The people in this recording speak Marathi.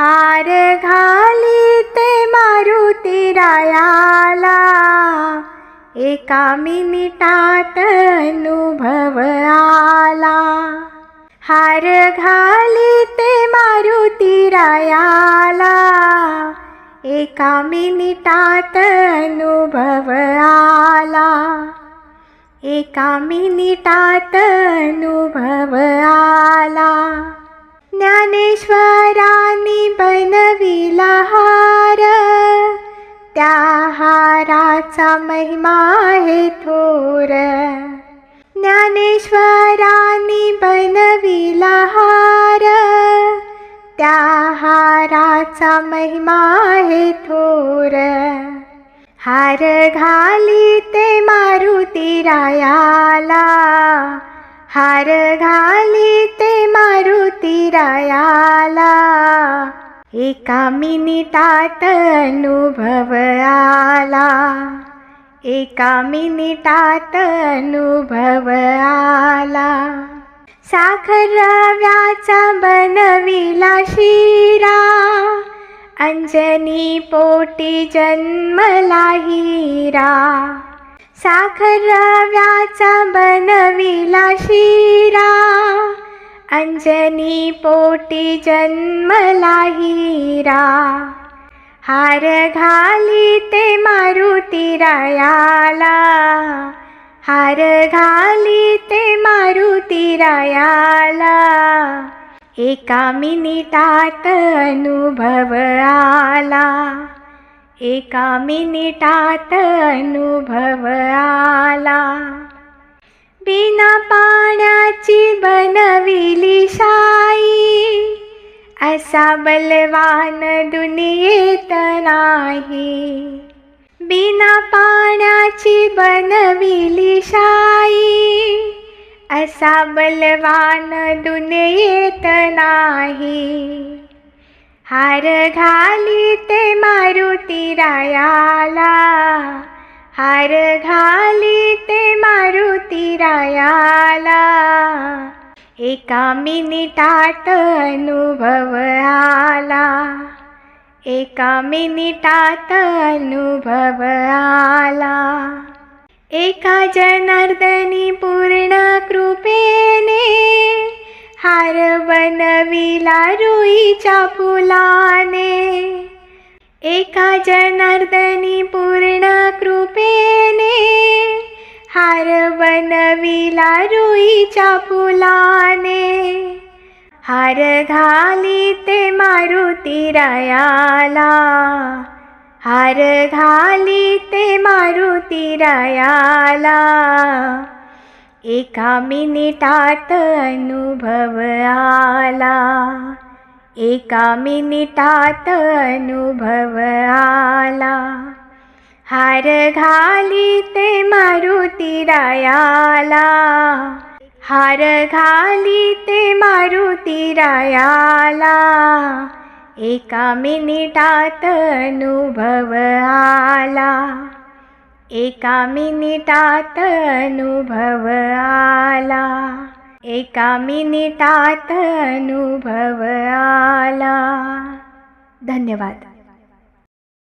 हार घाली ते मारुती रायाला. एका मिनिटात अनुभव आला. हार घाली ते मारुती रायाला. एका मिनिटात अनुभव आला. एका मिनिटात अनुभव आला. ज्ञानेश्वरा बनविला हार त्या हाराचा महिमा आहे थोर. ज्ञानेश्वरांनी बनविला हार. त्या हाराचा महिमा आहे थोर. हार घाली ते मारुती रायाला. हार घाली ते मारुती रायाला. एका मिनिटात अनुभव आला. एका मिनिटात अनुभव आला. साखर रव्याचा बनविला शिरा. अंजनी पोटी जन्मला हिरा. साखर रव्याचा बनविला शिरा. अंजनी पोटी जन्मला हिरा हार घाली ते मारुती रायाला. हार घाली ते मारुती रायाला. एका मिनिटात अनुभव आला. एका मिनिटात अनुभव आला. बिना पाण्याची बनविली शाई. असा बलवान दुनियेत नाही. बिना पाण्याची बनविली शाई. असा बलवान दुनियेत नाही. हार घाली ते मारुती रायाला. हार घाली ते मारुती रायाला. एका मिनिटात अनुभव आला. एका मिनिटात अनुभव आला. एका जनार्दनी पूर्ण कृपेने हार बनविला रुईच्या फुलाने. एका जनार्दनी पूर्ण बनविला फुलाने हार घाली ते मारुती रायाला. हार घाली ते मारुती रायाला. एका मिनिटात अनुभव आला. एका मिनिटात अनुभव आला. हार घाली ते मारुती रायाला. हार घाली ते मारुती रायाला. एका मिनिटात अनुभव आला. एका मिनिटात अनुभव आला. एका मिनिटात अनुभव आला. धन्यवाद.